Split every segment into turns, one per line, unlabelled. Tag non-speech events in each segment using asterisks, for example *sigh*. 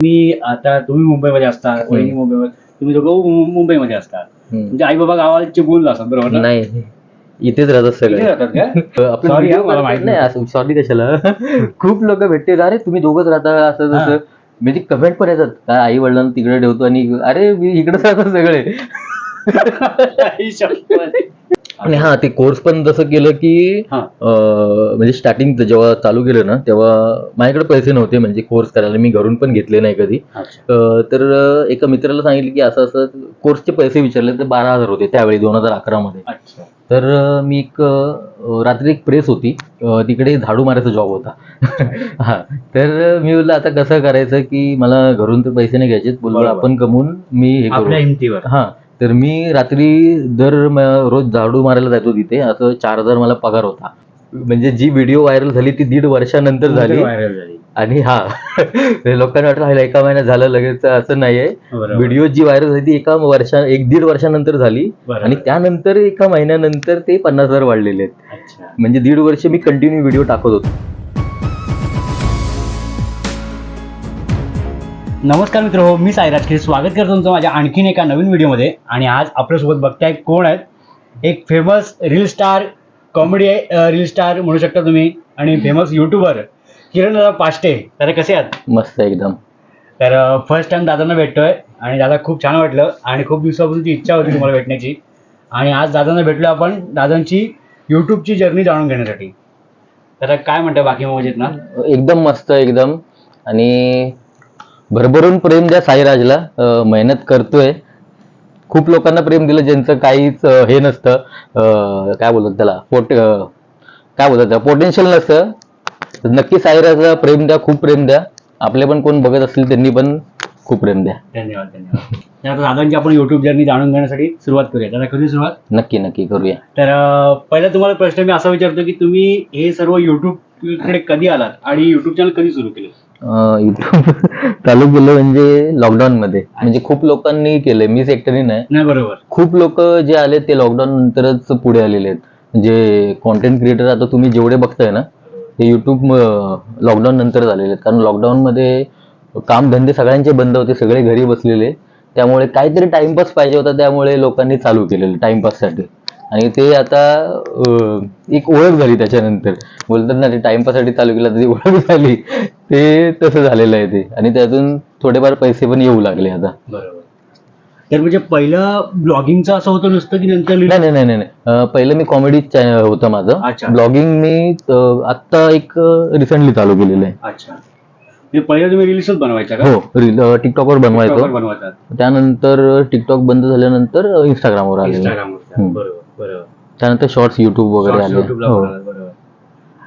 मी आता तुम्ही मुंबईमध्ये असता वहिनी मुंबईमध्ये तुम्ही दोघं मुंबईमध्ये असता. म्हणजे आई बाबा गावाचे बोल असतात बरोबर ना?
नाही इथेच राहतात
इथे
सगळे
राहतात का? *laughs*
आपण
Sorry
video
हा, मला
करतो-
माहिती
नाही असं सॉरी कशाला. *laughs* खूप लोक भेटते अरे तुम्ही दोघच राहता असं
हा.
तसं. म्हणजे कमेंट पण येतात. काय आई वडिलांना तिकडे ठेवतो आणि अरे मी इकडेच राहतो सगळे.
आई शपथ.
आणि हा ते कोर्स पण जसं केलं की
हा.
अं, म्हणजे स्टार्टिंग जेव्हा चालू केलं ना तेव्हा माझ्याकडे पैसे नव्हते म्हणजे कोर्स करायला मी घरून पण घेतले नाही कधी.
अच्छा.
अं, तर एका मित्राला सांगितलं की असं असं कोर्सचे पैसे विचारले तर बारा हजार होते त्यावेळी दोन हजार अकरा मध्ये.
अच्छा.
तर अं, मी एक अं, रात्री एक प्रेस होती अं, तिकडे झाडू मारायचा जॉब होता. हा तर मी बोललं आता कसं करायचं की मला घरून तर पैसे नाही घ्यायचे बोललो
बरोबर.
आपण कमवून मी हे
आपल्या
करू
हिमतीवर.
हा तर मी रात्री दर रोज झाडू मारायला जायचो तिथे. असं चार हजार मला पगार होता. म्हणजे जी व्हिडिओ व्हायरल झाली ती दीड वर्षानंतर झाली.
व्हायरल झाली.
आणि हा *laughs* लोकांना वाटलं "हायला एका महिन्यात झालं लगेच असं नाहीये. व्हिडिओ जी व्हायरल झाली ती एका वर्षा एक दीड वर्षानंतर झाली. आणि त्यानंतर एका महिन्यानंतर ते पन्नास हजार वाढलेले आहेत. म्हणजे दीड वर्ष मी कंटिन्यू व्हिडिओ टाकत होतो.
नमस्कार मित्र हो मी साईराज खेळ स्वागत करतो तुमचं माझ्या आणखीन एका नवीन व्हिडिओमध्ये. आणि आज आपल्यासोबत बघताय कोण आहेत? एक famous reel star comedy reel star म्हणू शकता तुम्ही. आणि फेमस युट्यूबर किरण दादा पाष्टे तर कसे आहात?
मस्त एकदम.
तर फर्स्ट टाइम दादांना भेटतोय. आणि दादा खूप छान वाटलं. आणि खूप दिवसापासून ती इच्छा होती तुम्हाला भेटण्याची. आणि आज दादांना भेटलो आपण दादांची यूट्यूबची जर्नी जाणून घेण्यासाठी. तर काय म्हणताय बाकी मजेत ना?
एकदम मस्त एकदम. आणि भरभरून प्रेम द्या साईराजला मेहनत करतोय खूप लोकांना प्रेम दिलं ज्यांचं काहीच हे नसतं. काय बोलतात त्याला? पोट काय बोलतात त्याला? पोटेन्शियल नसतं. नक्की साईराजला प्रेम द्या खूप प्रेम द्या. आपले पण कोण बघत असतील त्यांनी पण खूप प्रेम द्या.
धन्यवाद धन्यवाद. *laughs* तर आता दादांची आपण युट्यूब जर्नी जाणून घेण्यासाठी सुरुवात करूया. दादा कधी सुरुवात?
नक्की नक्की करूया.
तर अं, पहिला तुम्हाला प्रश्न मी असा विचारतो की तुम्ही हे सर्व युट्यूबकडे कधी आलात? आणि युट्यूब चॅनल कधी सुरू केलं?
युट्यूब चालू केलं म्हणजे लॉकडाऊन मध्ये. म्हणजे खूप लोकांनी केलंय. मीच एकट्याने नाही
नाही बरोबर.
खूप लोक जे आले ते लॉकडाऊन नंतरच पुढे आलेले आहेत. जे कॉन्टेंट क्रिएटर आता तुम्ही जेवढे बघताय ना ते युट्यूब लॉकडाऊन नंतर झालेले आहेत. कारण लॉकडाऊन मध्ये काम धंदे सगळ्यांचे बंद होते. सगळे घरी बसलेले. त्यामुळे काहीतरी टाइमपास पाहिजे होता. त्यामुळे लोकांनी चालू केलेलं टाइमपाससाठी आणि ते आता एक ओळख झाली त्याच्यानंतर. बोलतात ना ते टाइमपाससाठी चालू केलं तर ती ओळख झाली. ते तसं झालेलं आहे ते. आणि त्यातून थोडेफार पैसे पण येऊ लागले आता.
बरोबर. तर म्हणजे पहिलं ब्लॉगिंगचं असं होतं नुसतं की नंतर
नाही नाही नाही नाही. पहिलं मी कॉमेडी चॅनल होतं माझं. ब्लॉगिंग मी आत्ता एक रिसेंटली चालू केलेलं आहे.
अच्छा. म्हणजे पहिलं तुम्ही रील्सच का?
हो रील टिकटॉकवर बनवायचो. त्यानंतर टिकटॉक बंद झाल्यानंतर इंस्टाग्रामवर आले.
बरोबर. बरोबर.
त्यानंतर शॉर्ट्स युट्यूब वगैरे
Shorts
आले.
YouTube ला
हो.
बरोबर.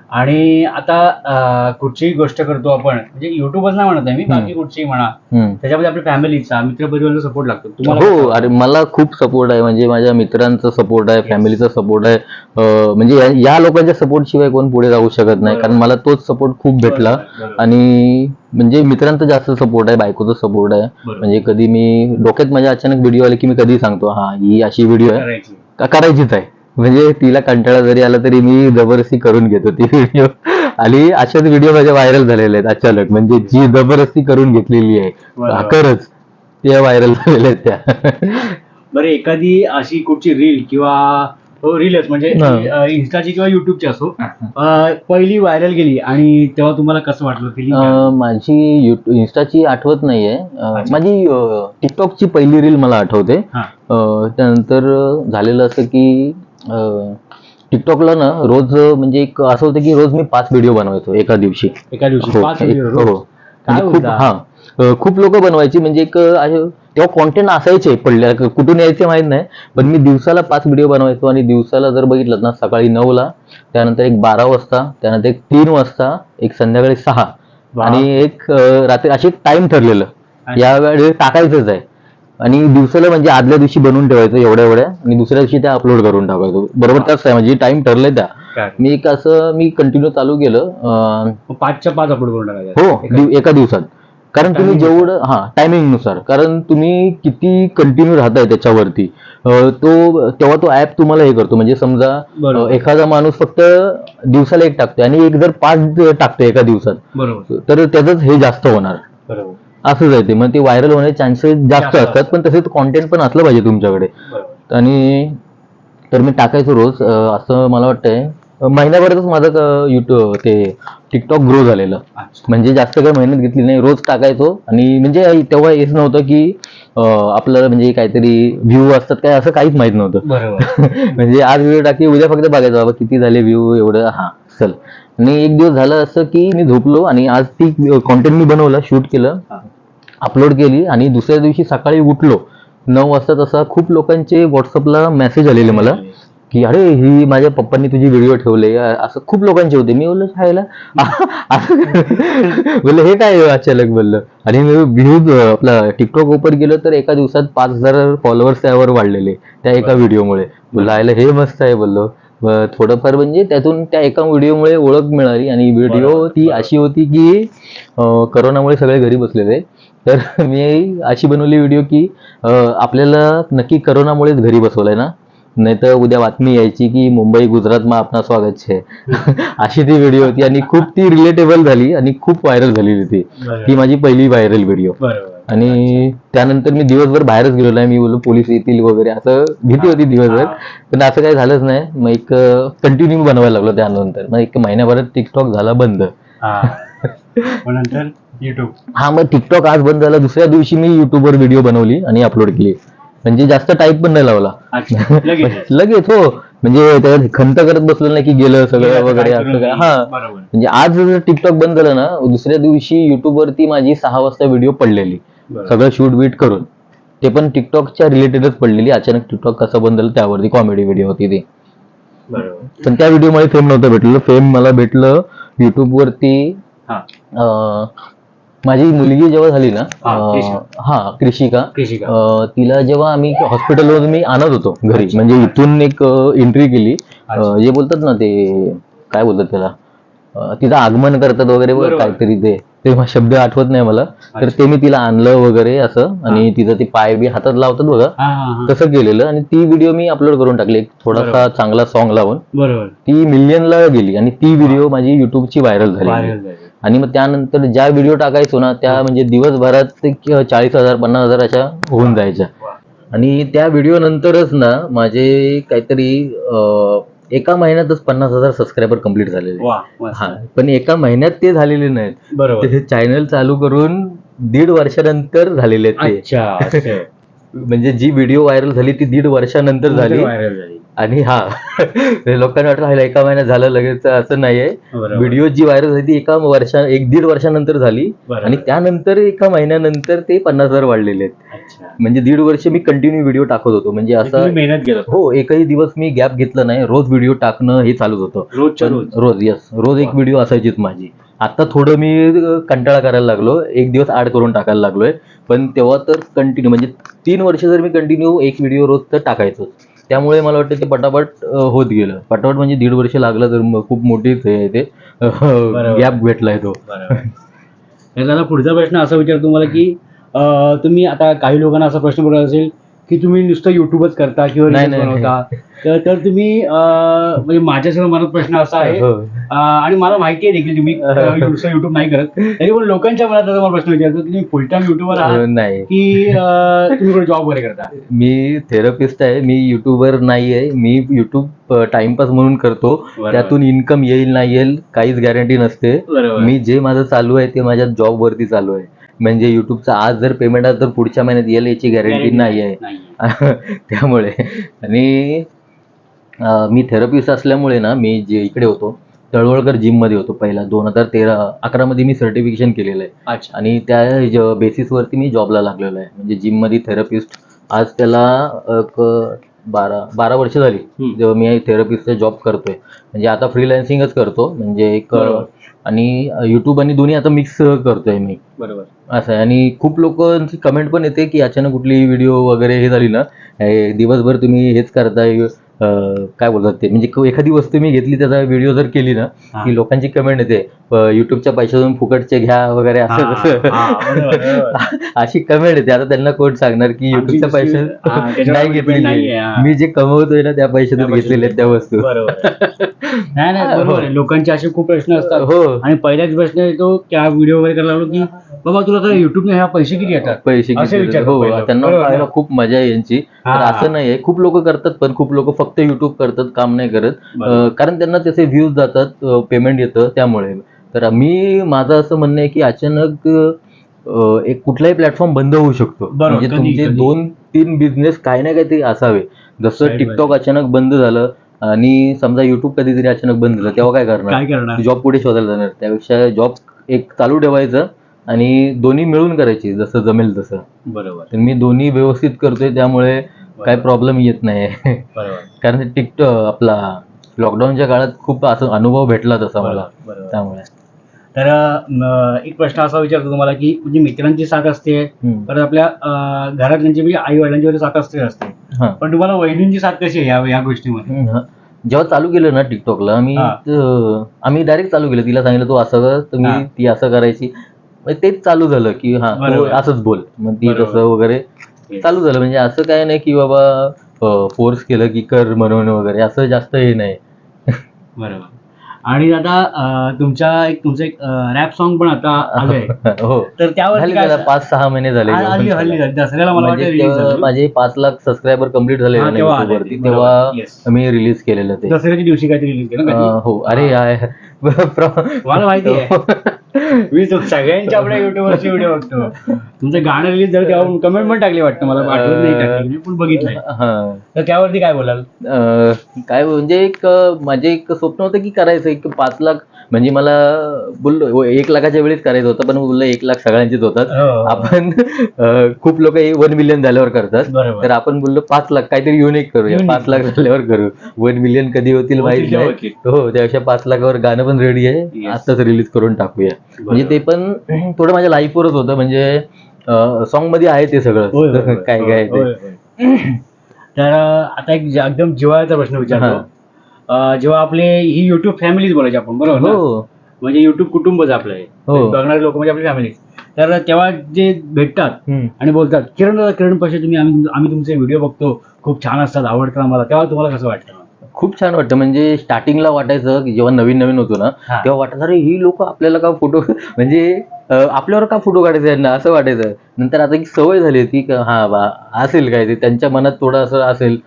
आणि आता अं, कुठचीही गोष्ट करतो आपण म्हणजे युट्यूबच नाही म्हणत आहे मी बाकी कुठचीही म्हणा.
हम्म.
त्याच्यामध्ये आपल्या फॅमिलीचा मित्रपरिवाराचा सपोर्ट लागतो. तुम्हाला
हो अरे मला खूप सपोर्ट आहे. म्हणजे माझ्या मित्रांचा सपोर्ट आहे फॅमिलीचा सपोर्ट आहे. अं, म्हणजे या- या लोकांच्या सपोर्ट शिवाय कोण पुढे जाऊ शकत नाही. कारण मला तोच सपोर्ट खूप भेटला.
बरोबर.
आणि म्हणजे मित्रांचा जास्त सपोर्ट आहे बायकोचा सपोर्ट आहे.
बरोबर.
म्हणजे कधी मी डोक्यात माझ्या अचानक व्हिडिओ आले की मी कधी सांगतो हा ही अशी व्हिडिओ आहे.
करायची.
करायचीच आहे. म्हणजे तिला कंटाळा जरी आला तरी मी जबरदस्ती करून घेतो ती व्हिडिओ आणि अशाच व्हिडिओ माझ्या व्हायरल झालेले आहेत अचानक. म्हणजे जी जबरदस्ती करून घेतलेली आहे. साखरच त्या व्हायरल झालेल्या आहेत त्या.
बरं एखादी अशी कुठची रील किंवा हो रीलच म्हणजे
हा.
इन्स्टाची किंवा युट्यूबची असो. अं, पहिली व्हायरल गेली आणि तेव्हा तुम्हाला कसं वाटलं फिलिंग
अं, माझी युट्यूब इन्स्टाची आठवत नाहीये. अं,
अच्छा.
माझी अं, टिकटॉकची पहिली रील मला आठवते.
हा.
अं, त्यानंतर अं, झालेलं असं की अं, टिकटॉकला ना रोज अं, म्हणजे एक असं होतं की रोज मी पाच व्हिडिओ बनवायचो एका दिवशी.
एका दिवशी.
हो
पाच
एक-
video रोज.
हो.
काय
म्हणजे खूप
बोलता?
हा. खूप लोक बनवायची. म्हणजे एक तेव्हा कॉन्टेंट असायचे पडले कुठून यायचे माहीत नाही. पण मी दिवसाला पाच व्हिडिओ बनवायचो आणि दिवसाला जर बघितलं ना सकाळी नऊला त्यानंतर एक बारा वाजता त्यानंतर एक तीन वाजता एक संध्याकाळी सहा. आणि एक रात्री असे टाइम ठरलेलं. या वेळी टाकायचंच आहे. आणि दिवसाला म्हणजे आदल्या दिवशी बनवून ठेवायचं एवढ्या एवढ्या. आणि दुसऱ्या दिवशी त्या अपलोड करून टाकायचो. बरोबर त्याच आहे. म्हणजे टाइम ठरलंय त्या? मी एक असं मी कंटिन्यू चालू केलं
पाचच्या पाच अपलोड करून टाकायचं.
हो एका दिवसात. कारण तुम्ही जेवढं हा टायमिंगनुसार. कारण तुम्ही किती कंटिन्यू राहताय त्याच्यावरती. अं, तो तेव्हा तो ऍप तुम्हाला हे करतो. म्हणजे समजा
बरोबर.
अं, एखादा माणूस फक्त दिवसाला एक टाकतोय आणि एक जर पाच टाकतोय एका दिवसात
बरोबर.
तर त्याच हे जास्त होणार.
बरोबर.
असंच आहे ते. मग ते व्हायरल होण्याचे चान्सेस जास्त
जास्त
असतात पण तसेच कॉन्टेंट पण असलं पाहिजे तुमच्याकडे. आणि तर मी टाकायचो रोज. अं, असं मला वाटतंय महिन्याभरातच माझं युट्यूब ते टिकटॉक ग्रो झालेलं. म्हणजे जास्त काही मेहनत घेतली नाही रोज टाकायचो. आणि म्हणजे तेव्हा हेच नव्हतं की आपल्याला म्हणजे काहीतरी व्ह्यू असतात काय असं काहीच माहीत नव्हतं. *laughs* म्हणजे आज व्हिडिओ टाकी उद्या फक्त बघायचं बाबा किती झाले व्ह्यू एवढं. हा चल. आणि एक दिवस झालं असं की मी झोपलो आणि आज ती कॉन्टेंट मी बनवलं शूट केलं. अपलोड केली आणि दुसऱ्या दिवशी सकाळी उठलो. नऊ वाजता तसा खूप लोकांचे व्हॉट्सअपला मेसेज आलेले मला. की अरे ही माझ्या पप्पांनी तुझी व्हिडिओ ठेवले. असं खूप लोकांचे होते. मी बोललो शाळेला? *laughs* बोललो हे काय अचानक बोललं. आणि मी व्ह्यूज आपला टिकटॉक ओपन केलं तर एका दिवसात पाच हजार फॉलोअर्स त्यावर वाढलेले त्या एका व्हिडिओमुळे बोललो आयला हे मस्त आहे बोललो. थोडंफार म्हणजे त्यातून त्या एका व्हिडिओमुळे ओळख मिळाली. आणि व्हिडिओ. ती अशी होती की करोनामुळे सगळे घरी बसलेले. तर *laughs* मी अशी बनवली व्हिडिओ की आपल्याला नक्की करोनामुळेच घरी बसवलंय ना. नाही तर उद्या बातमी यायची की मुंबई गुजरात मा आपला स्वागत छे *laughs* अशी ती व्हिडिओ होती आणि खूप ती रिलेटेबल झाली आणि खूप व्हायरल झालेली ती. ती माझी पहिली व्हायरल व्हिडिओ आणि त्यानंतर मी दिवसभर बाहेरच गेलो नाही मी बोललो पोलीस येतील वगैरे. असं भीती होती दिवसभर. पण असं काही झालंच नाही. मग एक कंटिन्यू बनवायला लागलो त्यानंतर. मग एक महिन्याभरात टिकटॉक झाला बंद. *laughs*
मग नंतर युट्यूब
हा मग टिकटॉक आज बंद झाला. दुसऱ्या दिवशी मी युट्यूबवर व्हिडिओ बनवली आणि अपलोड केली. म्हणजे जास्त टाईप पण नाही लावला.
अच्छा लगेच *laughs*
लगेच हो. म्हणजे त्याच्यात खंत करत बसलो नाही की गेलं सगळं वगैरे असं काय. हा.
बरोबर.
म्हणजे आज जर टिकटॉक बंद झालं ना दुसऱ्या दिवशी युट्यूब वरती माझी सहा वाजता व्हिडिओ पडलेली.
बरोबर.
सगळं शूट बीट करून. ते पण टिकटॉकच्या रिलेटेडच पडलेली. अचानक टिकटॉक कसं बंद झालं त्यावरती कॉमेडी व्हिडिओ होती ती.
बरोबर.
पण त्या व्हिडिओमध्ये फेम नव्हतं भेटलं. फेम मला भेटलं युट्यूब वरती
हा.
अं, माझी मुलगी जेव्हा झाली ना
हा,
अं. हा
कृषिका
अं, तिला जेव्हा आम्ही हॉस्पिटलवर मी आणत होतो घरी. म्हणजे इथून एक एंट्री केली.
अच्छा.
जे बोलतात ना ते काय बोलतात त्याला? अं, तिचं आगमन करतात वगैरे
बरोबर.
काहीतरी ते. ते म- शब्द आठवत नाही मला. तर ते मी तिला आणलं वगैरे असं आणि तिचं ते पाय बी हातात लावतात बघा.
हा हा हा.
तसं केलेलं आणि ती व्हिडिओ मी अपलोड करून टाकली. एक थोडासा
बरोबर.
चांगला सॉन्ग लावून.
बरोबर.
ती मिलियनला गेली आणि ती व्हिडिओ माझी युट्यूबची व्हायरल झाली.
व्हायरल झाली.
आणि मग त्यानंतर ज्या व्हिडिओ टाकायचो ना त्या म्हणजे दिवसभरात चाळीस हजार पन्नास हजार अशा होऊन जायच्या. आणि त्या व्हिडिओ नंतरच ना माझे काहीतरी एका महिन्यातच पन्नास हजार सबस्क्रायबर कंप्लीट झालेले. हा पण एका महिन्यात ते झालेले नाहीत
बरोबर
चॅनल चालू करून दीड वर्षानंतर झालेले आहेत. *laughs* म्हणजे जी व्हिडिओ व्हायरल झाली ती दीड वर्षानंतर
व्हायरल झाली
आणि हा *laughs* लोकांना वाटलं "हायला एका महिन्यात झालं लगेच असं नाहीये. व्हिडिओ जी व्हायरल झाली ती एका वर्षा एक दीड वर्षानंतर झाली. आणि त्यानंतर एका महिन्यानंतर ते पन्नास हजार वाढलेले आहेत. म्हणजे दीड वर्ष मी कंटिन्यू व्हिडिओ टाकत होतो. म्हणजे असं
मेहनत.
हो एकही दिवस मी गॅप घेतला नाही. रोज व्हिडिओ टाकणं हे चालूच होतं.
रोज.
रोज यस रोज एक. व्हिडिओ असायचीच माझी. आता थोडं मी कंटाळा करायला लागलो. एक दिवस ऍड करून टाकायला लागलोय. पण तेव्हा तर कंटिन्यू म्हणजे तीन वर्ष जर मी कंटिन्यू एक व्हिडिओ रोज तर टाकायचो. त्यामुळे मला वाटतं ते पटापट होत गेलं. पटापट म्हणजे दीड वर्ष लागलं तर खूप हे आहे ते.
बरोबर.
गॅप भेटलाय तो.
दादा पुढचा प्रश्न असा विचारतो तुम्हाला की तुम्ही आता काही लोकांना असा प्रश्न पडला असेल की तुम्ही नुसतं युट्यूबच करता किंवा
नाही,
reels
नाही,
बनवता. तर तर तुम्ही अं, म्हणजे माझ्यासह मनात प्रश्न असा आहे.
हो.
अं, आणि मला माहिती आहे देखील तुम्ही नुसतं युट्यूब *laughs* नाही करत. तरी पण लोकांच्या मनात मला प्रश्न विचारतो की तुम्ही फुल टाइम युट्यूबर आहात?
अं, नाही.
की अं, तुम्ही कुठे जॉब वगैरे करता?
मी थेरपिस्ट आहे मी युट्यूबर नाही आहे. मी युट्यूब टाइमपास म्हणून करतो.
बरोबर.
त्यातून इन्कम येईल नाही येईल काहीच गॅरंटी नसते.
बरोबर.
मी जे माझं चालू आहे ते माझ्या जॉब वरती चालू आहे. म्हणजे युट्यूबचं आज जर पेमेंट आलं तर पुढच्या महिन्यात येईल याची गॅरंटी नाही आहे. त्यामुळे. आणि मी थेरपिस्ट असल्यामुळे ना मी जे इकडे होतो तळवळकर जिममध्ये होतो पहिला. दोन हजार तेरा अकरा मध्ये मी सर्टिफिकेशन केलेलं आहे.
अच्छा.
आणि त्या बेसिसवरती मी जॉबला लागलेलो आहे. म्हणजे जिममध्ये थेरपिस्ट आज त्याला बारा बारा वर्ष झाली. जेव्हा मी थेरपिस्टचा जॉब करतोय. म्हणजे आता फ्रीलॅन्सिंगच करतो. म्हणजे एक. आणि युट्यूब आणि दोन्ही आता मिक्स करतोय मी.
बरोबर.
असं आहे. आणि खूप लोकांची कमेंट पण येते की अचानक कुठली व्हिडिओ वगैरे हे झाली ना हे दिवसभर तुम्ही हेच करताय काय बोलतात ते? म्हणजे एखादी वस्तू मी घेतली त्याचा व्हिडिओ जर केली ना
हा.
की लोकांची कमेंट येते युट्यूबच्या पैशातून फुकटचे घ्या वगैरे असं
हा, हा. *laughs*
अशी कमेंट येते. आता त्यांना कोण सांगणार की युट्यूबच्या
हा, त्याच्यावर
नाही घेतलेली
हा.
मी जे कमवतोय ना त्या पैशातून
त्या
आहेत त्या वस्तू.
नाही नाही *laughs* बरोबर आहे. लोकांचे असे खूप प्रश्न असतात.
हो.
आणि पहिलाच प्रश्न येतो हा व्हिडिओ वगैरे करायला की बाबा तुला तर युट्यूबने ह्या पैसे किती येतात?
पैसे
असे
किती
विचारतात
हो
पहिलं.
त्यांना
बरोबर
पाहायला
ना?
खूप मजा आहे यांची. तर
हा.
असं नाहीये खूप लोक करतात पण खूप लोक फक्त युट्यूब करतात काम नाही करत.
बरोबर.
अं, कारण त्यांना त्याचे व्ह्यूज जातात पेमेंट येतं त्यामुळे. तर मी माझं असं म्हणणं आहे की अचानक अं, एक कुठलाही प्लॅटफॉर्म बंद होऊ शकतो.
बरोबर,
म्हणजे
कधी-
तुमचे
कधी.
दोन तीन बिझनेस काही ना काहीतरी असावे. जसं टिकटॉक अचानक बंद झालं आणि समजा युट्यूब कधीतरी अचानक बंद झालं तेव्हा काय करणार?
काय करणार?
जॉब पुढे शोधायला जाणार? त्यापेक्षा जॉब एक चालू ठेवायचं आणि दोन्ही मिळून करायची जसं जमेल तसं.
बरोबर.
तर मी दोन्ही व्यवस्थित करतोय त्यामुळे काय प्रॉब्लेम येत नाही
बरोबर.
कारण टिकटॉक आपला लॉकडाऊनच्या काळात खूप असं अनुभव भेटला तसा मला.
बरोबर
त्यामुळे.
तर अं, एक प्रश्न असा विचारतो तुम्हाला की म्हणजे मित्रांची साथ असते
हम्म.
परत आपल्या अं, घरातल्यांची म्हणजे आई वडिलांची वगैरे साथ असते असते.
हा.
पण तुम्हाला वहिनींची साथ कशी आहे या या गोष्टीमध्ये?
हम्म, हा. जेव्हा चालू केलं ना टिकटॉकला आम्ही
हा.
त- आम्ही डायरेक्ट चालू केलं. तिला सांगितलं तू असं कर तर
हा.
मी ती असं करायची. मग तेच चालू झालं की हा तू. असंच बोल. मग ती. तसं वगैरे चालू झालं. म्हणजे असं काय नाही की बाबा फोर्स केलं की कर म्हणून वगैरे. असं जास्त हे नाही.
बरोबर. आणि आता तुमच्या एक तुमचं एक रॅप सॉन्ग पण आता आलंय. *laughs*
हो.
तर त्यावर
पाच सहा महिने झाले म्हणजे माझे पाच लाख सबस्क्रायबर कंप्लीट झाले
तेव्हा.
मी रिलीज केलेलं ते.
दसऱ्याच्या दिवशी काहीतरी रिलीज केलं
हो. अरे *laughs*
मला माहिती आहे. मी सगळ्यांच्या आपल्या युट्यूबवरचे व्हिडिओ बघतो. तुमचं गाणं रिलीज झालं तेव्हा कमेंट पण टाकली वाटतं मला आठवत नाही टाकली मी पण बघितलंय.
हा.
तर त्यावरती काय बोलाल?
अं, काय म्हणजे एक अं, माझे एक स्वप्न होतं की करायचं एक पाच लाख म्हणजे मला बोललो हो, एक लाखाच्या वेळेस करायचं होतं पण बोललो एक लाख सगळ्यांचेच होतात
हो.
आपण खूप लोक वन मिलियन झाल्यावर करतात. तर आपण बोललो पाच लाख काहीतरी युनिक करूया. पाच लाख झाल्यावर करू वन मिलियन कधी होतील माहीत नाही. हो त्यापेक्षा पाच लाखावर गाणं पण रेडी आहे. आताच रिलीज करून टाकूया म्हणजे ते पण थोडं माझ्या लाईफवरच होतं म्हणजे सॉन्गमध्ये आहे ते सगळं. *laughs* काय काय.
तर आता एक एकदम जिव्हाळ्याचा प्रश्न विचारतो जेव्हा आपले ही युट्यूब फॅमिलीज बोलायची आपण बरोबर ना?
हो
म्हणजे युट्यूब कुटुंबच आपलं
हो.
बघणारे लोक म्हणजे आपली फॅमिली तर तेव्हा जे भेटतात. आणि बोलतात किरण दादा किरण पाशे तुम्ही आम्ही आम्ही तुमचे व्हिडिओ बघतो खूप छान असतात आवडतात आम्हाला तेव्हा तुम्हाला कसं वाटतं
खूप छान वाटतं. म्हणजे स्टार्टिंगला वाटायचं की जेव्हा नवीन नवीन होतो ना. तेव्हा वाटायचं अरे ही लोक आपल्याला का फोटो *laughs* म्हणजे आपल्यावर का फोटो काढायचे यांना? असं वाटायचं. नंतर आता की सवय झाली होती की हा बा असेल काय ते? त्यांच्या मनात थोडं असं असेल.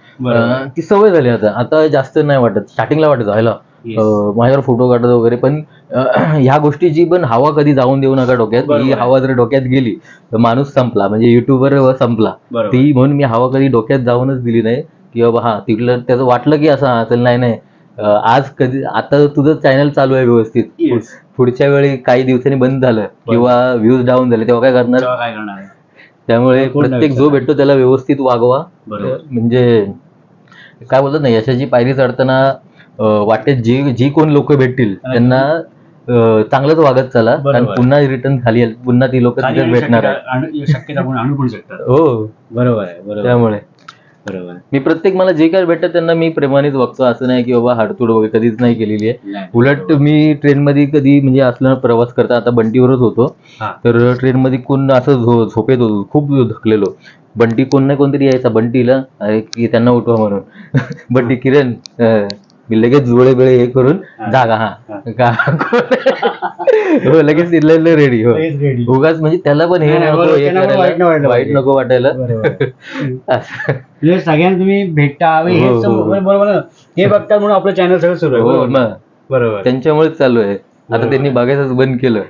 ती सवय झाली आता. आता जास्त नाही वाटत. स्टार्टिंगला वाटायचं व्हायला. माझ्यावर फोटो काढत वगैरे. पण *clears throat* ह्या गोष्टीची पण हवा कधी जाऊन देऊ नका डोक्यात. ही. हवा जर डोक्यात गेली तर माणूस संपला. म्हणजे युट्यूबर संपला. ती म्हणून मी हवा कधी डोक्यात जाऊनच दिली नाही. की बाबा हा तिकडलं त्याचं वाटलं की असं असेल नाही नाही. अं, आज कधी आता तुझं चॅनल चालू आहे व्यवस्थित.
Yes.
पुढच्या वेळी काही दिवसांनी बंद झालं किंवा व्ह्यूज डाऊन झाले तेव्हा काय करणार?
तेव्हा काय करणार? आहे
त्यामुळे
कोण नाही
प्रत्येक जो
विचारणार.
भेटतो त्याला व्यवस्थित वागवा.
बरोबर.
म्हणजे काय बोलतात ना यशाची पायरी चढताना अं, वाटेत जी जी कोण लोक भेटतील त्यांना अं, चांगलंच वागत चला. कारण. पुन्हा रिटर्न खाली पुन्हा ती लोक
खाली आणू
भेटणार आहे
शक्यता- आणू- शक्यता आपण आणू पण शकतात.
हो.
बरोबर आहे बरोबर
त्यामुळे.
बरोबर.
मी प्रत्येक मला जे काय भेटतं त्यांना मी प्रेमानेच बघतो असं नाही की बाबा हाडतूड वगैरे कधीच नाही केलेली आहे. उलट मी ट्रेनमध्ये कधी म्हणजे असलं प्रवास करता आता बंटीवरच होतो. तर ट्रेनमध्ये कोण असं झो झोपेत होतो. खूप थकलेलो. बंटी कोण नाही कोणतरी यायचा बंटीला अरे की त्यांना उठवा म्हणून. *laughs* बंटी किरण मी लगेच जुळे बिळे हे करून. जागा हा. का? हो लगेच तिथलं रेडी हो. उगाच म्हणजे त्याला पण हे नको हे करायला,
वाईट.
नको वाटायला. *laughs*
म्हणजे सगळ्यांना तुम्ही भेटता
हो, हो, हो.
बरोबर हे बघतात म्हणून आपलं चॅनल सगळं सुरू आहे.
हो
बरोबर. ना?
मग
बरोबर.
त्यांच्यामुळेच चालू आहे. आता. त्यांनी बघायचंच बंद केलं.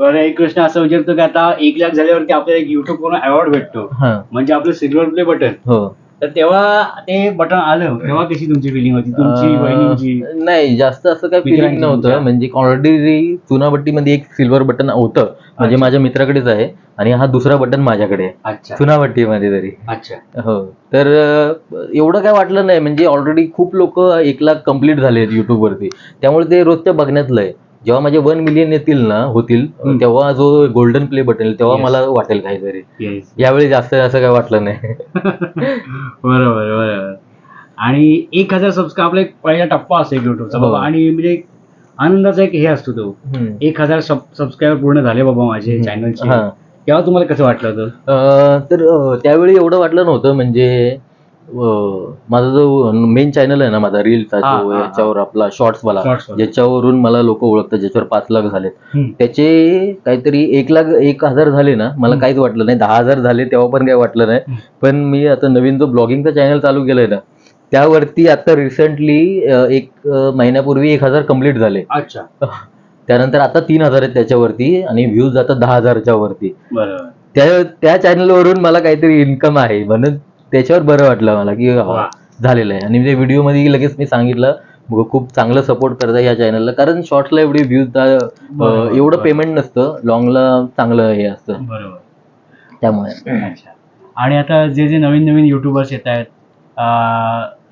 *laughs*
एक प्रश्न असं विचारतो की आता एक लाख झाल्यावरती आपल्याला एक युट्यूबकडून अवॉर्ड भेटतो. म्हणजे आपलं सिल्वर प्ले बटन.
हो.
तर तेव्हा ते बटन आलं. तेव्हा कशी तुमची फिलिंग होती? तुमची बहिणींची
नाही जास्त असं काय फिलिंग? नव्हतं. म्हणजे ऑलरेडी चुनाभट्टीमध्ये एक सिल्वर बटन होतं. म्हणजे. माझ्या मित्राकडेच आहे. आणि हा दुसरा बटन माझ्याकडे आहे. चुनाभट्टीमध्ये तरी.
अच्छा.
हो. तर एवढं काय वाटलं नाही. म्हणजे ऑलरेडी खूप लोक एक लाख कंप्लीट झाले आहेत YouTube वरती. त्यामुळे ते रोजच्या बघण्यातलं आहे. जेव्हा माझे वन मिलियन येतील ना होतील. तेव्हा जो गोल्डन प्ले बटन तेव्हा
Yes.
मला वाटेल काहीतरी यावेळी जास्त असं काय वाटलं नाही *laughs*
बरोबर बरोबर आणि एक हजार सबस्क्राईब आपला एक पहिला टप्पा एक युट्यूबचा
हो.
बाबा आणि म्हणजे एक आनंदाचा एक हे असतो तो. एक हजार सबस्क्राईबर पूर्ण झाले बाबा माझे चॅनलचे
हा.
तेव्हा तुम्हाला कसं वाटलं होतं
तर त्यावेळी एवढं वाटलं नव्हतं म्हणजे माझा जो मेन चॅनल आहे ना माझा रीलचा
हा,
जो
हा, हा.
याच्यावर आपला शॉर्ट्स वाला
Shorts वाला.
ज्याच्यावरून मला लोक ओळखतात ज्याच्यावर पाच लाख झालेत
हम्म.
त्याचे काहीतरी एक लाख एक हजार झाले ना मला
हम्म.
काहीच वाटलं नाही दहा हजार झाले तेव्हा पण काही वाटलं नाही
हम्म.
पण मी आता नवीन जो ब्लॉगिंगचा चॅनल चालू केलाय ना त्यावरती आता रिसेंटली एक अं, महिन्यापूर्वी एक हजार कंप्लीट झाले
अच्छा
त्यानंतर आता तीन हजार आहेत त्याच्यावरती आणि व्ह्यूज जातात दहा हजारच्या वरती
बरोबर
त्या त्या चॅनलवरून मला काहीतरी इन्कम आहे म्हणून त्याच्यावर बरं वाटलं मला की. झालेलं आहे. आणि व्हिडिओमध्ये लगेच मी सांगितलं खूप चांगलं सपोर्ट करता या चॅनलला कारण शॉर्ट्सला एवढी व्ह्यूज एवढं. पेमेंट नसतं. लॉंगला चांगलं हे असतं.
बरोबर.
त्यामुळे.
आणि आता जे जे नवीन नवीन युट्यूबर्स येत आहेत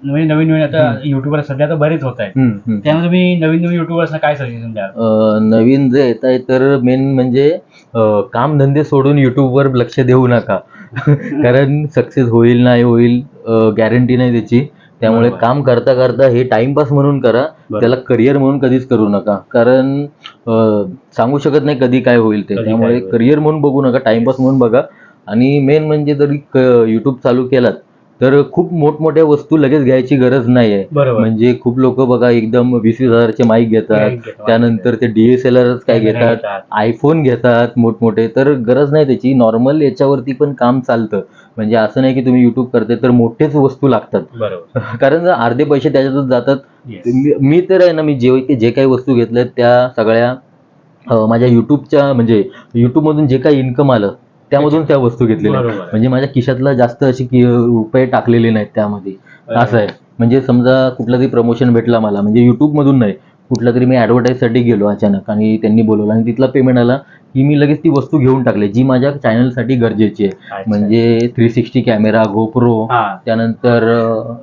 नवीन नवीन नवीन आता युट्यूबर सध्या तर बरेच होत आहेत. त्यामुळे तुम्ही नवीन नवीन युट्यूबर्सना काय सजेशन द्याल?
अं, नवीन जे येत आहे तर मेन म्हणजे अं, कामधंदे सोडून युट्यूबवर लक्ष देऊ नका. *laughs* कारण सक्सेस होईल नाही होईल गॅरंटी नाही त्याची त्यामुळे. काम करता करता हे टाइमपास म्हणून करा. त्याला करिअर म्हणून कधीच करू नका कारण सांगू शकत नाही कधी काय होईल ते त्यामुळे. करिअर म्हणून बघू नका टाइमपास म्हणून बघा आणि मेन म्हणजे जरी युट्यूब चालू केलात तर खूप मोठमोठ्या वस्तू लगेच घ्यायची गरज नाही आहे म्हणजे खूप लोक बघा एकदम वीस वीस हजारचे माईक घेतात. त्यानंतर ते डीएसएलआर काय घेतात. आयफोन घेतात मोठमोठे. तर गरज नाही त्याची. नॉर्मल याच्यावरती पण काम चालतं. म्हणजे असं नाही की तुम्ही युट्यूब करते तर मोठेच वस्तू लागतात. *laughs* कारण अर्धे पैसे त्याच्यातच जातात. मी- तर आहे ना मी जे जे काही वस्तू घेतल्यात त्या सगळ्या माझ्या युट्यूबच्या म्हणजे युट्यूबमधून जे काही इन्कम आलं त्यामधून त्या वस्तू घेतलेल्या आहेत.
बरोबर.
म्हणजे माझ्या खिशातला जास्त अशी कि- रुपये टाकलेले नाहीत त्यामध्ये. असं आहे. म्हणजे समजा कुठलं तरी प्रमोशन भेटला मला म्हणजे YouTube मधून नाही. कुठला तरी मी advertise साठी गेलो अचानक आणि त्यांनी बोलवलं आणि तिथला पेमेंट आला की मी लगेच ती वस्तू घेऊन टाकली जी माझ्या चॅनलसाठी गरजेची आहे.
अच्छा.
म्हणजे थ्री सिक्स्टी कॅमेरा गोप्रो
हा.
त्यानंतर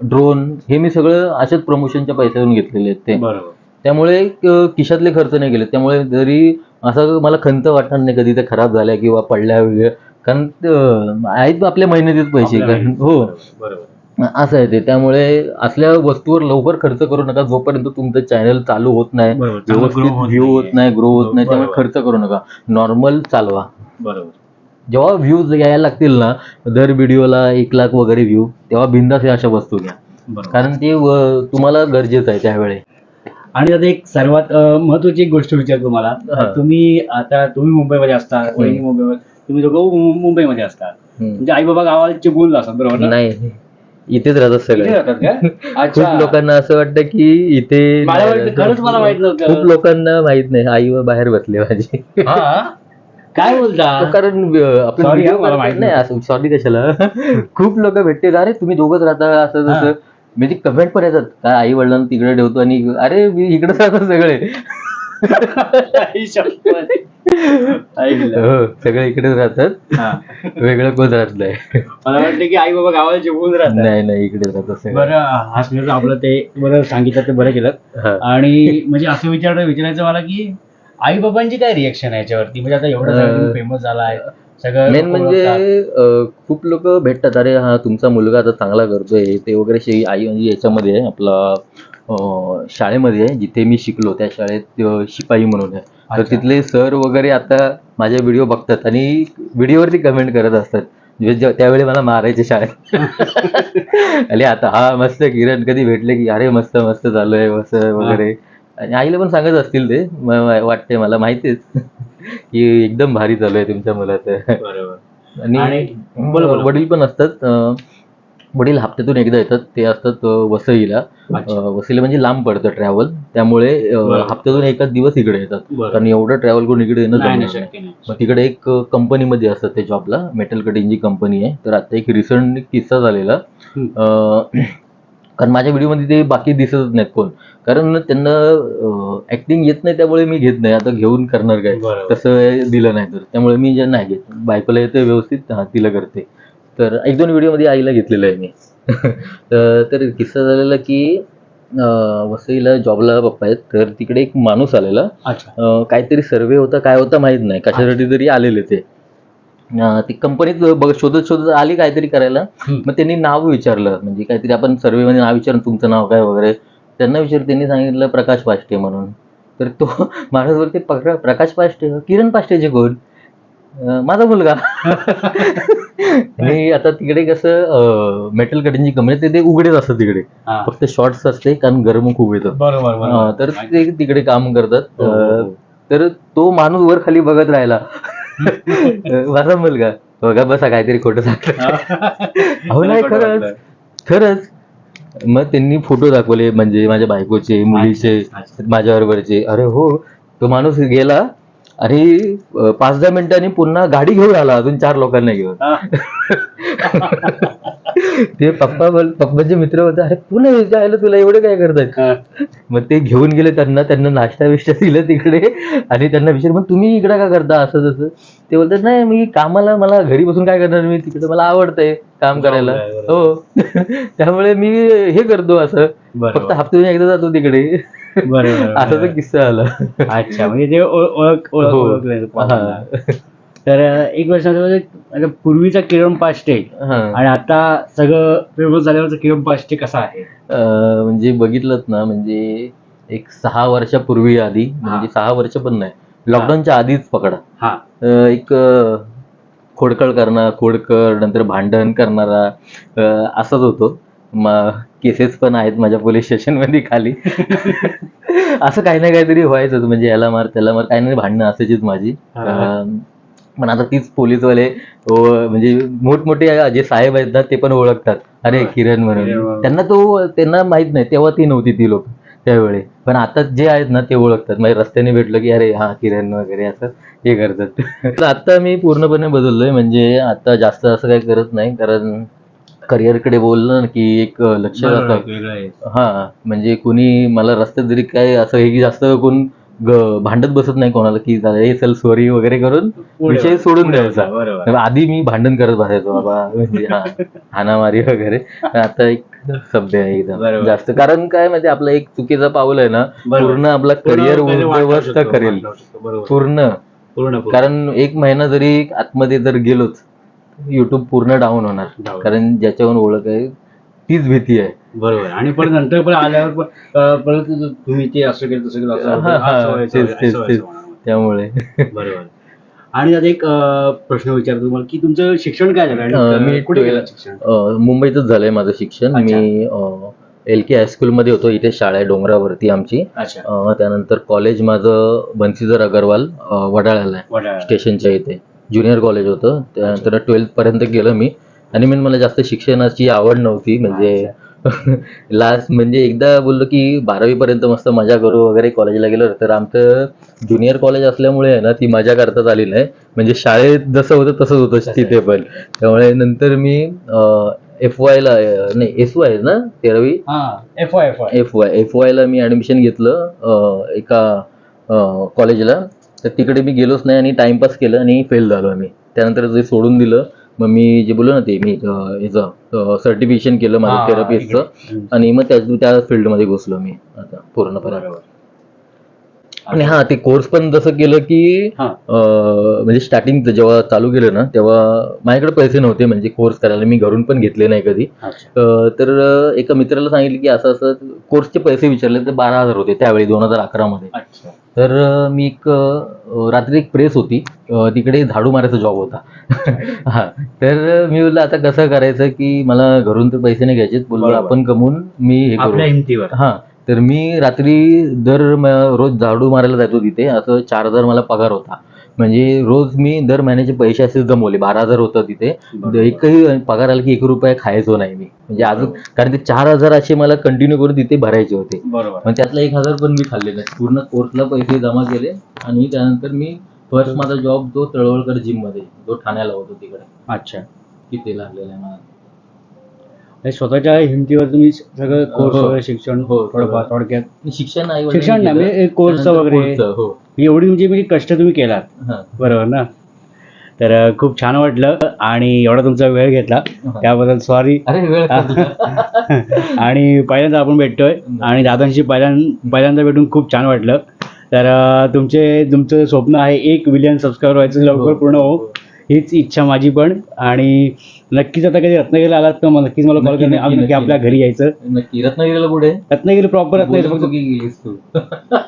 ड्रोन हे मी सगळं अशाच प्रमोशनच्या पैशातून घेतलेले आहेत ते.
बरोबर.
त्यामुळे अं, खिशातले खर्च नाही केले. त्यामुळे जरी असं मला खंत वाटणार नाही कधी ते खराब झाल्या किंवा पडल्या वगैरे. कारण आहेत आपल्या मेहनतीत पैसे कारण. हो. असं आहे ते. त्यामुळे असल्या वस्तूवर लवकर खर्च करू नका. जोपर्यंत तुमचं चॅनल चालू होत नाही व्यवस्थित
होत
व्ह्यू होत. नाही ग्रो होत नाही त्यामुळे. खर्च करू नका. नॉर्मल चालवा.
बरोबर.
जेव्हा व्ह्यूज यायला लागतील ना दर व्हिडिओला एक लाख वगैरे व्ह्यू तेव्हा बिंदास या अशा वस्तू घ्या. कारण ते तुम्हाला गरजेचं आहे त्यावेळी.
आणि आता एक सर्वात महत्वाची गोष्ट विचारतो तुम्हाला. तुम्ही आता तुम्ही मुंबईमध्ये असता वहिनी मुंबईमध्ये तुम्ही दोघं मुंबईमध्ये असता. म्हणजे आई बाबा गावाला चिपळूणला असतात बरोबर?
नाही इथेच राहतात सगळे. *laughs* खूप लोकांना असं वाटतं की इथे
मला वाटलं- खरंच मला माहीत नव्हतं.
खूप लोकांना माहीत नाही आई व बाहेर बसले माझी?
काय बोलता? *laughs*
कारण आपण
माहीत
नाही असं सॉरी कशाला. *laughs* खूप लोक भेटते अरे तुम्ही दोघच राहता असं
हा.
म्हणजे कमेंट पण येतात. काय आई वडिलांना तिकडे ठेवतो आणि अरे मी इकडेच राहतो सगळे. हो सगळे इकडेच राहतात.
हा.
वेगळं कोण राहत नाही.
मला वाटलं की आई बाबा गावाला चिपळून राहतात.
नाही नाही इकडेच राहतात सगळे.
बरं हसण्याचं आपलं ते बरं सांगितलं ते बरं केलं.
हा.
आणि म्हणजे असं विचार विचारायचं मला की आई बाबांची काय रिएक्शन आहे याच्यावरती? म्हणजे आता एवढं फेमस झालाय. सगळं
मेन म्हणजे खूप लोक भेटतात. अरे हा तुमचा मुलगा आता चांगला करतोय. ते वगैरे आई म्हणजे याच्यामध्ये आहे, आपला शाळेमध्ये आहे जिथे मी शिकलो त्या शाळेत शिपाई म्हणून आहे. तर. तिथले सर वगैरे आता माझे व्हिडिओ बघतात आणि व्हिडिओवरती कमेंट करत असतात. म्हणजे त्यावेळी मला मारायचे शाळेत. *laughs* अरे आता हा मस्त किरण कधी भेटले की अरे मस्त मस्त चालू आहे मस्त वगैरे. आणि आईला पण सांगत असतील ते वाटते मला माहितीच की एकदम भारी चालू आहे तुमच्या मुलाचं.
बरोबर.
आणि. वडील पण असतात वडील हप्त्यातून एकदा येतात ते असतात वसईला. वसईला म्हणजे लांब पडतं ट्रॅव्हल त्यामुळे. हप्त्यातून एकाच दिवस इकडे येतात. कारण एवढं ट्रॅव्हल करून इकडे येणं मग तिकडे एक कंपनीमध्ये असतात ते जॉबला मेटल कटिंगची कंपनी आहे. तर आता एक रिसंट किस्सा झालेला. *clears throat* कारण माझ्या व्हिडिओमध्ये ते बाकी दिसतच नाहीत कोण. कारण त्यांना ऍक्टिंग येत नाही त्यामुळे मी घेत नाही. आता घेऊन करणार काय. तसं दिलं नाही तर. त्यामुळे मी जे नाही घेत. बायकोला येतं व्यवस्थित हा तिला करते. तर एक दोन व्हिडिओमध्ये आईला घेतलेलं आहे मी. *laughs* तर किस्सा झालेला की वसईला जॉबला पप्पा आहेत. तर तिकडे एक माणूस आलेला. काहीतरी सर्वे होता काय होता माहीत नाही. कशासाठी तरी आलेले ते. ती कंपनीत बघ शोधत शोधत आली काहीतरी करायला. मग त्यांनी नाव विचारलं. म्हणजे काहीतरी आपण सर्वे मध्ये नाव विचारून तुमचं नाव काय वगैरे. त्यांना विचार त्यांनी सांगितलं प्रकाश पाष्टे म्हणून. तर तो माणूस बोलते "पक्र- प्रकाश पाष्टे किरण पाष्टेचे कोण माझा मुलगा. *laughs* आणि आता तिकडे कसं मेटल कटिंगची कंपनी ते ते उघडेच असतं तिकडे.
हा.
फक्त शॉर्ट्स असते कारण गरम खूप येतं.
बरोबर
हा,
बरोबर
तर ते तिकडे काम करतात.
हो, हो, हो.
तर तो माणूस वर खाली बघत राहिला. *laughs* माझा मुलगा. बघा बसा काहीतरी खोटं सांगतो अहो नाही खरंच. खरंच. मग त्यांनी फोटो दाखवले म्हणजे माझ्या बायकोचे मुलीचे. माझ्या बरोबरचे. अरे हो तो माणूस गेला आणि पाच दहा मिनिटांनी पुन्हा गाडी घेऊन आला. अजून चार लोकांना घेऊन. *laughs* ते पप्पा बोल पप्पाचे मित्र होते अरे पुन्हा जायला तुला एवढं काय करतायत मग ते घेऊन गेले त्यांना त्यांना नाश्ता बिष्टा दिलं तिकडे. आणि त्यांना विचार मग तुम्ही इकडे का करता असं तसं? ते बोलतात नाही मी कामाला मला घरी बसून काय करणार मी? तिकडे मला आवडतंय काम करायला. हो. *laughs* त्यामुळे मी हे करतो असं. फक्त हप्त्यातून एकदा जातो तिकडे.
बरोबर *laughs*
असा तो किस्सा आला.
अच्छा म्हणजे ते ओळ- ओळख ओळख तर एक वर्ष आता पूर्वीचा किरण पाष्टे
हा.
आणि आता सगळं फेमस झाल्यावरचं किरण पाष्टे कसा आहे?
अं, म्हणजे बघितलं ना म्हणजे एक सहा वर्षापूर्वी आधी म्हणजे सहा वर्ष पण नाही. लॉकडाऊनच्या आधीच पकडा.
हा.
अं, एक अं, खोडकळ करणार खोडकळ नंतर भांडण करणारा अं, असाच होतो. केसेस पण आहेत माझ्या पोलीस स्टेशनमध्ये खाली. *laughs* असं काही ना काहीतरी व्हायचं म्हणजे याला मार त्याला मार काही नाही भांडणं असायचीच माझी.
हा.
अं, पण आता तीच पोलीसवाले म्हणजे मोठमोठे जे साहेब आहेत ना ते पण ओळखतात. अरे. किरण म्हणून. त्यांना तो त्यांना माहीत नाही. तेव्हा ती नव्हती ती लोक त्यावेळी. पण आता जे आहेत ना ते ओळखतात. म्हणजे रस्त्याने भेटलं की अरे हा किरण वगैरे असं हे करतात. *laughs* तर आता मी पूर्णपणे बदललोय. म्हणजे आता जास्त असं काही करत नाही. कारण करिअरकडे बोललं ना की एक लक्ष जातं. हा म्हणजे कोणी मला रस्त्यात जरी काय असं हे की जास्त कोण ग- भांडत बसत नाही कोणाला की झालं, हे चल सॉरी वगैरे करून
पुढे-
विषय सोडून
पुढे
द्यायचा
बरोबर
तर आधी मी भांडण करत बसायचो बाबा म्हणजे हा हाणामारी वगैरे पण आता एक सभ्य आहे
बरोबर.
एकदम जास्त कारण काय माहिती आपलं एक चुकीचा पाऊल आहे ना
बरोबर.
पूर्ण आपला करिअर
शकतो,
करेल
शकतो, बरोबर.
पूर्ण
पूर्ण पूर्ण.
कारण एक महिना जरी आतमध्ये जर गेलोच युट्यूब पूर्ण डाऊन होणार
Down.
कारण ज्याच्यावर ओळख आहे तीच भीती आहे
बरोबर. आणि परत नंतर पण आल्यावर पण परत तुम्ही ते असं केलं तसं केलं असं
तेच तेच तेच. त्यामुळे.
बरोबर. आणि आता एक प्रश्न विचारतो तुम्हाला की तुमचं शिक्षण काय झालं?
मी
कुठे गेलं शिक्षण?
मुंबईतच झालंय माझं शिक्षण. मी एल के हायस्कूलमध्ये होतो. इथे शाळा आहे डोंगरावरती आमची. त्यानंतर कॉलेज माझं बन्सीधर अगरवाल वडाळ्याला आहे. स्टेशनच्या इथे. ज्युनियर कॉलेज होतं. त्यानंतर ट्वेल्थ पर्यंत गेलं मी. आणि मी मला जास्त शिक्षणाची आवड नव्हती. म्हणजे *laughs* लास्ट म्हणजे एकदा बोललो की बारावी पर्यंत मस्त मजा करू वगैरे कॉलेजला गेलो तर आमचं ज्युनियर कॉलेज असल्यामुळे आहे ना ती मजा करता आली नाही म्हणजे शाळेत जसं होतं तसंच होतं तिथे पण. त्यामुळे नंतर मी एफ वायला नाही एस वाय ना तेरावी?
F Y F Y
F Y F वायला मी ॲडमिशन घेतलं एका कॉलेजला तर तिकडे मी गेलोच नाही आणि टाइमपास केलं आणि फेल झालो मी त्यानंतर ते सोडून दिलं मग मी जे बोललो ना ते मी याचं सर्टिफिकेशन केलं माझं थेरपिस्टचं. आणि मग त्या त्या फील्डमध्ये घुसलो मी आता पूर्णपणे. आणि हा ते कोर्स पण जसं केलं की म्हणजे स्टार्टिंग जेव्हा चालू केलं ना तेव्हा माझ्याकडे पैसे नव्हते म्हणजे कोर्स करायला मी घरून पण घेतले नाही कधी. तर एका मित्राला सांगितलं की असं असं कोर्सचे पैसे विचारले तर बारा हजार होते त्यावेळी दोन हजार अकरामध्ये.
अच्छा.
तर मी एक रात्री एक प्रेस होती. तिकडे झाडू मारायचा जॉब होता. *laughs* हा. तर मी बोललं आता कसं करायचं की मला घरून तर पैसे नाही घ्यायचे बोललो. आपण कमवून मी हे करू. हा. तर मी रात्री दर रोज झाडू मारायला जायचो तिथे. असं चार हजार मला पगार होता. म्हणजे रोज मी दर महिन्याचे पैसे असे जमवले बारा हजार होतं तिथे. एकही पगार आला की एक रुपया खायचो नाही मी. म्हणजे अजून कारण ते चार हजार असे मला कंटिन्यू करून तिथे भरायचे होते.
बरोबर.
त्यातला एक हजार पण मी खाल्ले नाही. पूर्ण कोर्सला पैसे जमा केले आणि त्यानंतर मी फर्स्ट माझा जॉब तो तळवळकर जिममध्ये जो ठाण्याला होतो तिकडे.
अच्छा.
तिथे लागलेला आहे मला.
स्वतःच्या हिमतीवर तुम्ही सगळं कोर्स
हो.
वगैरे शिक्षण
हो,
थोडंफार. थोडक्यात.
शिक्षण आई
शिक्षण नाही, म्हणजे कोर्सचं वगैरे.
हो.
एवढी म्हणजे म्हणजे कष्ट तुम्ही केलात.
हा.
बरोबर ना? तर अं, खूप छान वाटलं आणि एवढा तुमचा वेळ घेतला.
हा.
त्याबद्दल सॉरी
अरे वेळ *laughs*
आणि पहिल्यांदा आपण भेटतोय. आणि दादांशी पहिल्यांदा पहिल्यांदा भेटून खूप छान वाटलं. तर अं, तुमचे तुमचं स्वप्न आहे एक मिलियन सबस्क्राईबर व्हायचं लवकर
हो.
पूर्ण हो. हीच इच्छा माझी पण. आणि नक्कीच आता कधी रत्नागिरीला आलात तर मला नक्कीच मला कॉल
नक्की,
करणे.
नक्की,
नक्की
नक्की.
आपल्या घरी यायचं.
नक्की. रत्नागिरीला कुठे?
रत्नागिरी प्रॉपर रत्नागिरी फक्त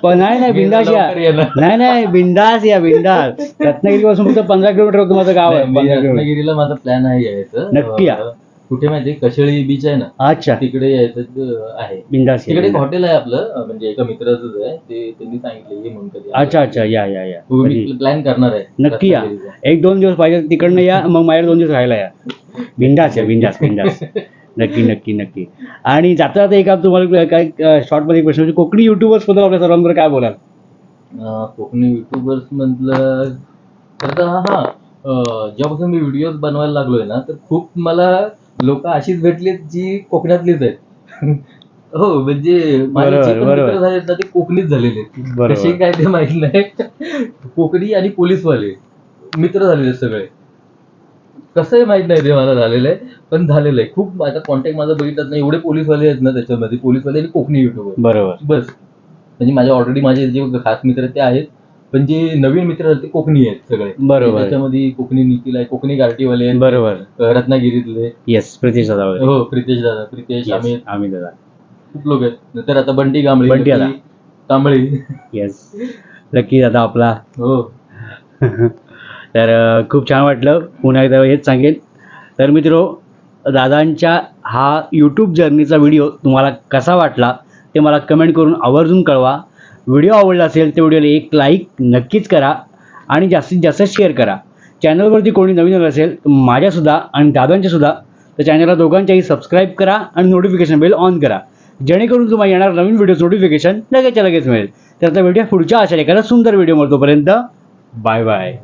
पण नाही नाही बिंदास या. नाही नाही बिंदास या बिंदास. रत्नागिरी पासून फक्त पंधरा किलोमीटर होतं माझं गाव आहे पंधरा किलोमीटर.
रत्नागिरीला माझा प्लॅन आहे यायचं.
नक्की या.
अं, कुठे माहिती कशेळी बीच आहे ना?
अच्छा.
तिकडे यायचं आहे.
बिंदास
तिकडे एक हॉटेल आहे आपलं म्हणजे एका मित्राचंच आहे ते त्यांनी सांगितलं ये म्हणून कधी.
अच्छा अच्छा या या या. कधी?
प्लॅन करणार आहे.
नक्की या.
रत्नागिरीचा.
एक दोन दिवस पाहिजे तिकडनं या मग माझ्याकडे दोन दिवस राहायला या. बिंदास या बिंदास बिंदास. *laughs* नक्की नक्की नक्की. आणि जाता जाता एक तुम्हाला काय शॉर्टमध्ये एक प्रश्न कोकणी युट्यूबर्सबद्दल आपल्या सर्वांबरोबर काय बोलाल?
अं, कोकणी युट्यूबर्स म्हटलं तर हा अं, जेव्हापासून मी व्हिडिओ बनवायला लागलोय ना तर खूप मला लोक अशीच भेटलीत जी कोकणातलीच आहेत. *laughs* हो म्हणजे माझे जे पण. मित्र झालेत ना ते कोकणीच झालेले आहेत.
बरोबर.
कसे काय ते माहीत नाही. *laughs* कोकणी आणि पोलीसवाले मित्र झालेले आहेत सगळे. कसं आहे माहीत नाही ते मला झालेलं आहे पण झालेलं आहे. खूप आता कॉन्टॅक्ट माझा बघितलं नाही एवढे पोलीसवाले आहेत ना त्याच्यामध्ये. पोलीसवाले आणि कोकणी युट्यूबर
बरोबर.
बस. म्हणजे माझे ऑलरेडी माझे जे खास मित्र आहेत ते आहेत. पण जे नवीन मित्र आहेत ते कोकणी आहेत सगळे.
बरोबर.
त्याच्यामध्ये कोकणी निखिल आहे कोकणी गारटीवाले आहेत.
बरोबर.
अं, रत्नागिरीतले.
येस प्रितेश दादा
हो प्रितेश दादा प्रितेश अमित
आम्ही दादा.
खूप लोक आहेत. नंतर आता बंटी कांबळी
बंटी दादा.
लकी कांबळी
येस लकी दादा आपला.
हो. *laughs*
तर अं, खूप छान वाटलं. पुन्हा एकदा हेच सांगेन तर मित्रो दादांच्या हा यूट्यूब जर्नीचा व्हिडिओ तुम्हाला कसा वाटला ते मला कमेंट करून आवर्जून कळवा. व्हिडिओ आवडला असेल तर व्हिडिओला एक लाईक नक्कीच करा आणि जास्तीत जास्त शेअर करा. चॅनलवरती कोणी नवीन आलं असेल तर माझ्यासुद्धा आणि दादांच्यासुद्धा तर चॅनलला दोघांच्याही सबस्क्राईब करा आणि नोटिफिकेशन बेल ऑन करा. जेणेकरून तुम्हाला येणार नवीन व्हिडिओ नोटिफिकेशन लगेच लगेच मिळेल. तर आता व्हिडिओ पुढच्या अशा एखादा सुंदर व्हिडिओ तोपर्यंत बाय बाय